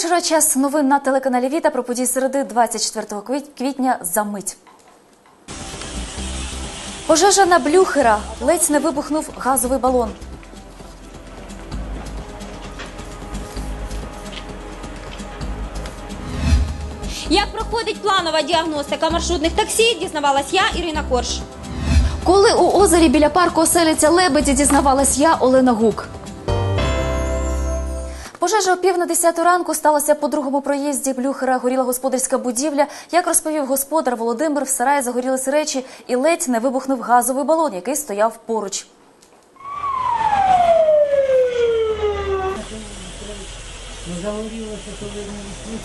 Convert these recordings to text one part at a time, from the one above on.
вечора. Час новин на телеканалі Віта про події середи 24 квіт- квітня за мить. Пожежа на Блюхера. Ледь не вибухнув газовий балон. Як проходить планова діагностика маршрутних таксі, дізнавалась я, Ірина Корж. Коли у озері біля парку оселяться лебеді, дізнавалась я, Олена Гук. Пожежа о пів на десяту ранку сталася по другому проїзді Блюхера. Горіла господарська будівля. Як розповів господар Володимир, в сараї загорілися речі і ледь не вибухнув газовий балон, який стояв поруч.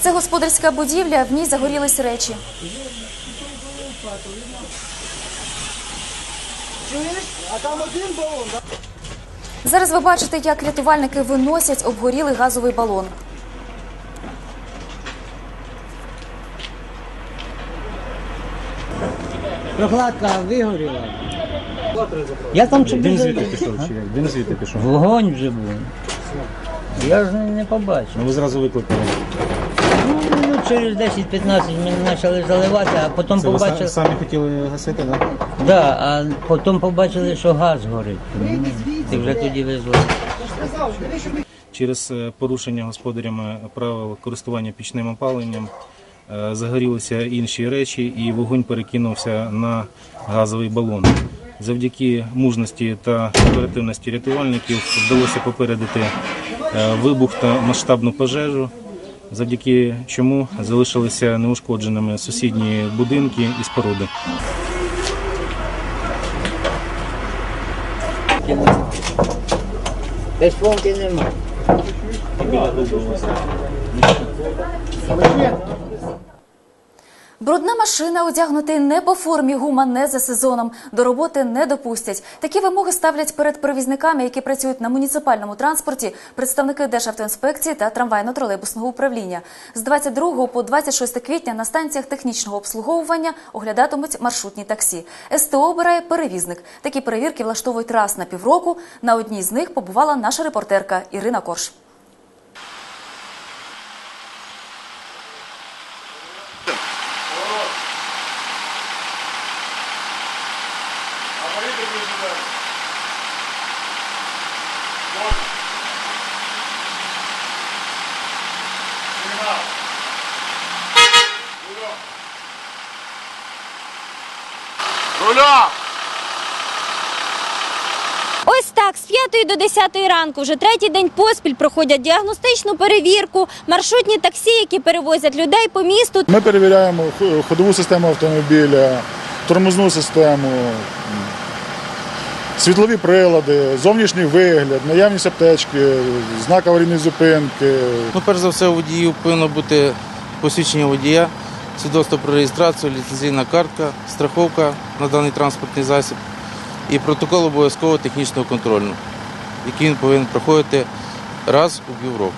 Це господарська будівля, в ній загорілись речі. Зараз ви бачите, як рятувальники виносять обгорілий газовий балон. Прокладка вигоріла. Я там собі Він звідти пішов чи як? Він звідти пішов. вогонь вже був. Я ж не- побачив. Ну ви зразу викликали. Ну, минут через 10-15 ми почали заливати, а потім Це ви побачили. самі хотіли гасити, так? Да, а потім побачили, що газ горить. І вже тоді визвали. Через е, порушення господарями правил користування пічним опаленням е, загорілися інші речі і вогонь перекинувся на газовий балон. Завдяки мужності та оперативності рятувальників вдалося попередити е, вибух та масштабну пожежу, завдяки чому залишилися неушкодженими сусідні будинки і споруди. Помки немає. Брудна машина одягнутий не по формі, гума не за сезоном. До роботи не допустять. Такі вимоги ставлять перед перевізниками, які працюють на муніципальному транспорті, представники Державтоінспекції та трамвайно-тролейбусного управління. З 22 по 26 квітня на станціях технічного обслуговування оглядатимуть маршрутні таксі. СТО обирає перевізник. Такі перевірки влаштовують раз на півроку. На одній з них побувала наша репортерка Ірина Корж. Ось так, з 5 до 10 ранку, вже третій день поспіль проходять діагностичну перевірку, маршрутні таксі, які перевозять людей по місту. Ми перевіряємо ходову систему автомобіля, тормозну систему, світлові прилади, зовнішній вигляд, наявність аптечки, знак аварійної зупинки. Ну, перш за все, у водіїв повинно бути посвідчення водія, свідоцтво про реєстрацію, ліцензійна картка, страховка на даний транспортний засіб і протокол обов'язкового технічного контролю, який він повинен проходити раз у півроку.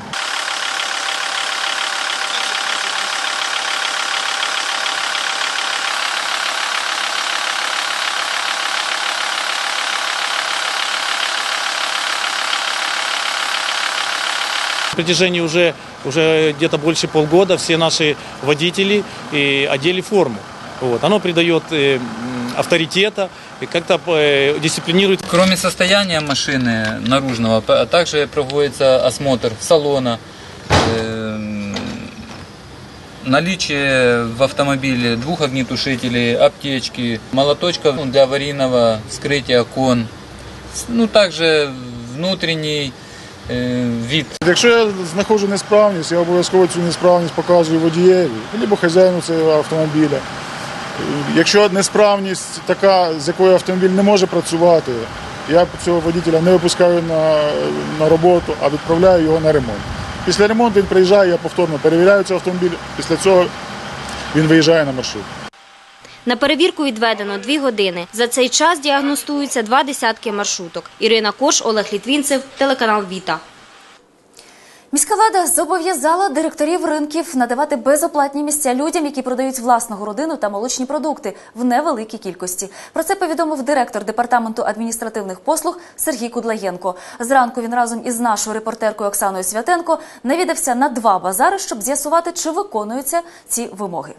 На протяжении уже, уже где-то больше полгода все наши водители э, одели форму. Вот. Оно придает э, м, авторитета, и как-то э, дисциплинирует Кроме состояния машины наружного, п- а также проводится осмотр салона, эм, наличие в автомобиле двух огнетушителей, аптечки, молоточков ну, для аварийного вскрытия окон, С- ну также внутренний э, вид Якщо я знаходжу несправність, я обов'язково цю несправність показую водієві або хазяїну цього автомобіля. Якщо несправність така, з якою автомобіль не може працювати, я цього водителя не випускаю на, на роботу, а відправляю його на ремонт. Після ремонту він приїжджає, я повторно перевіряю цей автомобіль, після цього він виїжджає на маршрут. На перевірку відведено дві години. За цей час діагностуються два десятки маршруток. Ірина Кош, Олег Літвінцев, телеканал Віта. Міська влада зобов'язала директорів ринків надавати безоплатні місця людям, які продають власну городину та молочні продукти в невеликій кількості. Про це повідомив директор департаменту адміністративних послуг Сергій Кудлаєнко. Зранку він разом із нашою репортеркою Оксаною Святенко навідався на два базари, щоб з'ясувати, чи виконуються ці вимоги.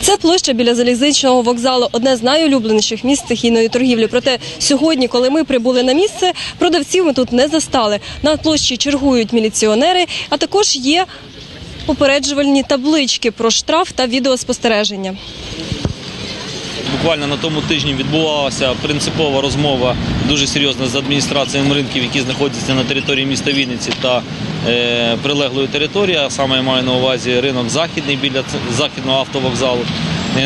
Це площа біля залізничного вокзалу, одне з найулюбленіших місць стихійної торгівлі. Проте сьогодні, коли ми прибули на місце, продавців ми тут не застали. На площі чергують міліціонери, а також є попереджувальні таблички про штраф та відеоспостереження. Буквально на тому тижні відбувалася принципова розмова дуже серйозна з адміністраціями ринків, які знаходяться на території міста Вінниці та е, прилеглої території, а саме я маю на увазі ринок західний біля західного автовокзалу,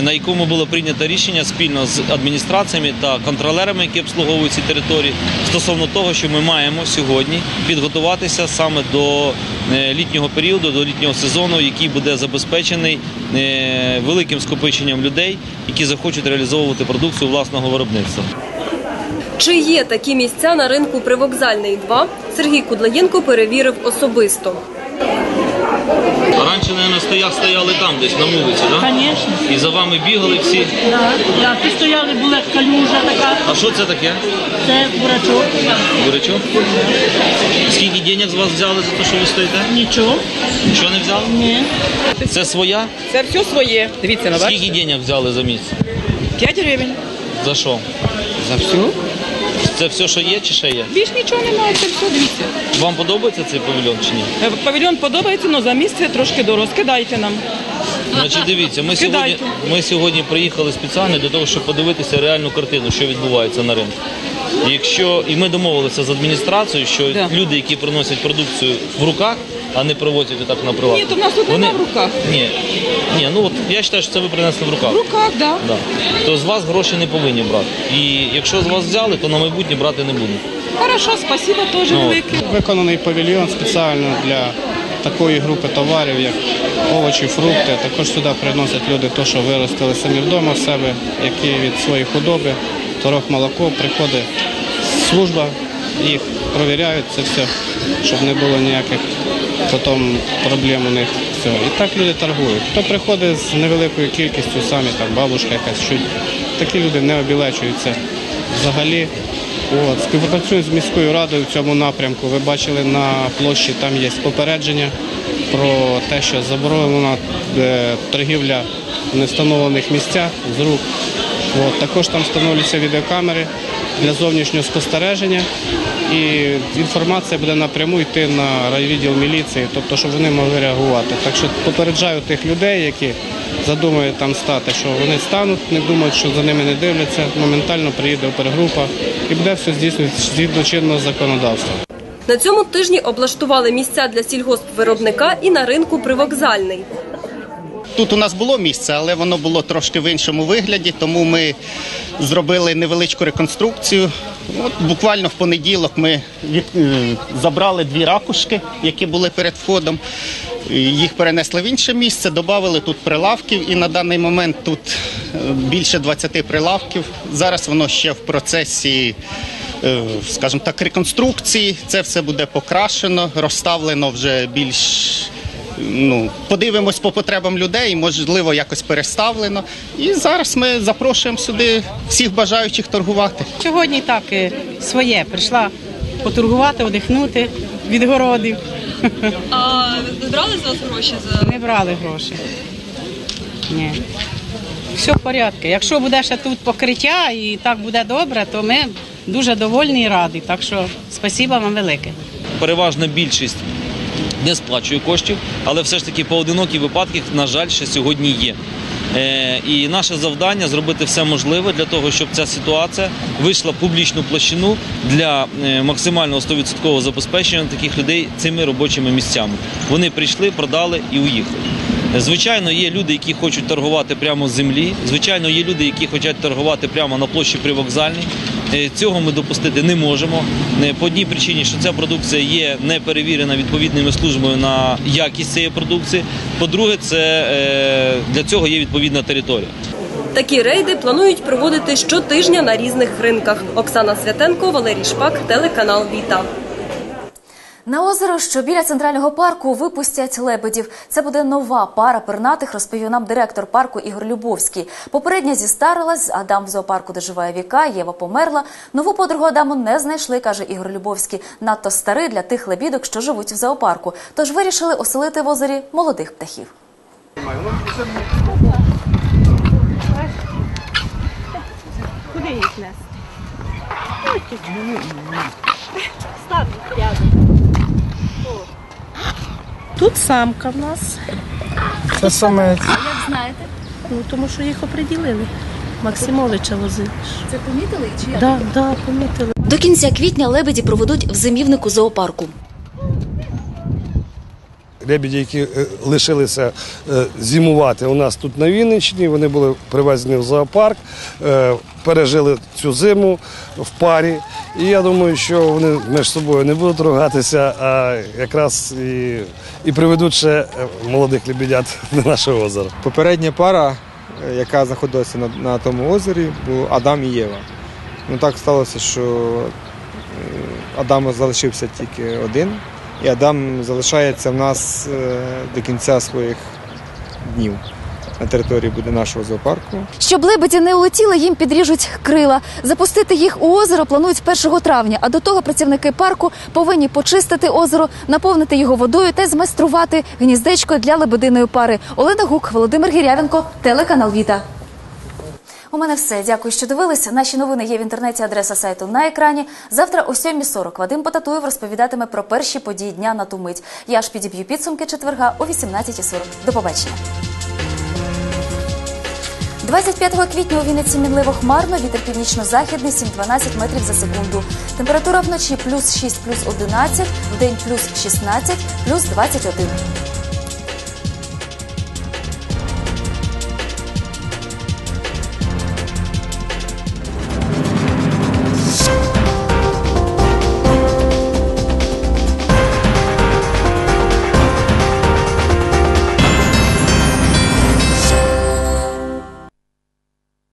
на якому було прийнято рішення спільно з адміністраціями та контролерами, які обслуговують ці території, стосовно того, що ми маємо сьогодні підготуватися саме до е, літнього періоду, до літнього сезону, який буде забезпечений е, великим скопиченням людей, які захочуть реалізовувати продукцію власного виробництва. Чи є такі місця на ринку Привокзальний 2, Сергій Кудлаєнко перевірив особисто. А раніше, мабуть, стояк стояли там, десь на вулиці, так? Звісно, І за вами бігали всі. да. да. Тут стояли, була калюжа така, А що це таке? це бурачок. Бурячок? Скільки денег з вас взяли за те, що ви стоїте? Нічого. Що не взяли? Ні. Це своя? Це все своє. Дивіться на вас. Скільки денег взяли за місяць? 5 гривень. За що? За все. Це все, що є, чи ще є? Більш нічого немає, це все, дивіться. Вам подобається цей павільйон чи ні? Е, Павільйон подобається, але за місце трошки дорого. Скидайте нам. Значить, дивіться, ми сьогодні, Кидайте. ми сьогодні приїхали спеціально для того, щоб подивитися реальну картину, що відбувається на ринку. Якщо і ми домовилися з адміністрацією, що Да. люди, які приносять продукцію в руках, а не привозять отак на прилавок. Ні, то в нас тут нема в руках. Ні, ні, ну от я вважаю, що це ви принесли в руках. В руках, так. Да. Да. То з вас гроші не повинні брати. І якщо з вас взяли, то на майбутнє брати не будуть. Хорошо, спасибо теж Ну, велике. Виконаний павільйон спеціально для такої групи товарів, як овочі, фрукти. Також сюди приносять люди те, що виростили самі вдома в себе, які від своєї худоби, торог молоко, приходить служба, їх провіряють це все, щоб не було ніяких потім проблем у них. Всього. І так люди торгують. Хто приходить з невеликою кількістю, самі там бабушка якась чуть. Такі люди не обілечуються взагалі. От, співпрацюємо з міською радою в цьому напрямку. Ви бачили на площі, там є попередження про те, що заборонена е, торгівля в невстановлених місцях з рук. От, також там встановлюються відеокамери для зовнішнього спостереження. І інформація буде напряму йти на райвідділ міліції, тобто, щоб вони могли реагувати. Так що попереджаю тих людей, які задумують там стати, що вони стануть, не думають, що за ними не дивляться. Моментально приїде опергрупа і буде все здійснювати згідно чинного законодавства. На цьому тижні облаштували місця для сільгоспвиробника і на ринку Привокзальний. Тут у нас було місце, але воно було трошки в іншому вигляді, тому ми зробили невеличку реконструкцію. От буквально в понеділок ми від, е, забрали дві ракушки, які були перед входом. Їх перенесли в інше місце, додали тут прилавків, і на даний момент тут е, більше 20 прилавків. Зараз воно ще в процесі. е, Скажімо так, реконструкції, це все буде покрашено, розставлено вже більш ну, подивимось по потребам людей, можливо, якось переставлено. І зараз ми запрошуємо сюди всіх бажаючих торгувати. Сьогодні так е, своє. Прийшла поторгувати, одихнути від городів. А брали з вас гроші за Не брали гроші. Ні. Все в порядку. Якщо буде ще тут покриття і так буде добре, то ми дуже довольні і раді. Так що спасіба вам велике. Переважна більшість не сплачує коштів, але все ж таки поодинокі випадки, на жаль, ще сьогодні є. Е, і наше завдання зробити все можливе для того, щоб ця ситуація вийшла в публічну площину для е, максимального 100% забезпечення таких людей цими робочими місцями. Вони прийшли, продали і уїхали. Звичайно, є люди, які хочуть торгувати прямо з землі. Звичайно, є люди, які хочуть торгувати прямо на площі привокзальній. Е, Цього ми допустити не можемо. Е, По одній причині, що ця продукція є не перевірена відповідними службами на якість цієї продукції. По-друге, це е, для цього є відповідна територія. Такі рейди планують проводити щотижня на різних ринках. Оксана Святенко, Валерій Шпак, телеканал Віта. На озеро, що біля центрального парку, випустять лебедів. Це буде нова пара пернатих, розповів нам директор парку Ігор Любовський. Попередня зістарилась, Адам в зоопарку доживає віка, Єва померла. Нову подругу Адаму не знайшли, каже Ігор Любовський. Надто старий для тих лебідок, що живуть в зоопарку. Тож вирішили оселити в озері молодих птахів. Куди їх нести? Тут самка в нас. Це самець. Як знаєте? Ну, тому що їх оприділили. Максимовича возили. Це помітили чи Так, да, да, помітили. До кінця квітня лебеді проведуть в зимівнику зоопарку. Лебеді, які е, лишилися е, зимувати у нас тут на Вінниччині, вони були привезені в зоопарк, е, пережили цю зиму в парі. І я думаю, що вони між собою не будуть ругатися, а якраз і, і приведуть ще молодих лебедят на наше озеро. Попередня пара, яка знаходилася на, на тому озері, був Адам і Єва. Ну так сталося, що Адаму залишився тільки один, і Адам залишається в нас е, до кінця своїх днів на території буде нашого зоопарку. Щоб лебеді не улетіли, їм підріжуть крила. Запустити їх у озеро планують 1 травня. А до того працівники парку повинні почистити озеро, наповнити його водою та змайструвати гніздечко для лебединої пари. Олена Гук, Володимир Гірявенко, телеканал Віта. У мене все. Дякую, що дивилися. Наші новини є в інтернеті. Адреса сайту на екрані. Завтра о 7.40 Вадим Потатуєв розповідатиме про перші події дня на ту мить. Я ж підіб'ю підсумки четверга о 18.40. До побачення. 25 квітня у Вінниці мінливо хмарно, вітер північно-західний 7-12 метрів за секунду. Температура вночі плюс 6, плюс 11, вдень плюс 16, плюс 21.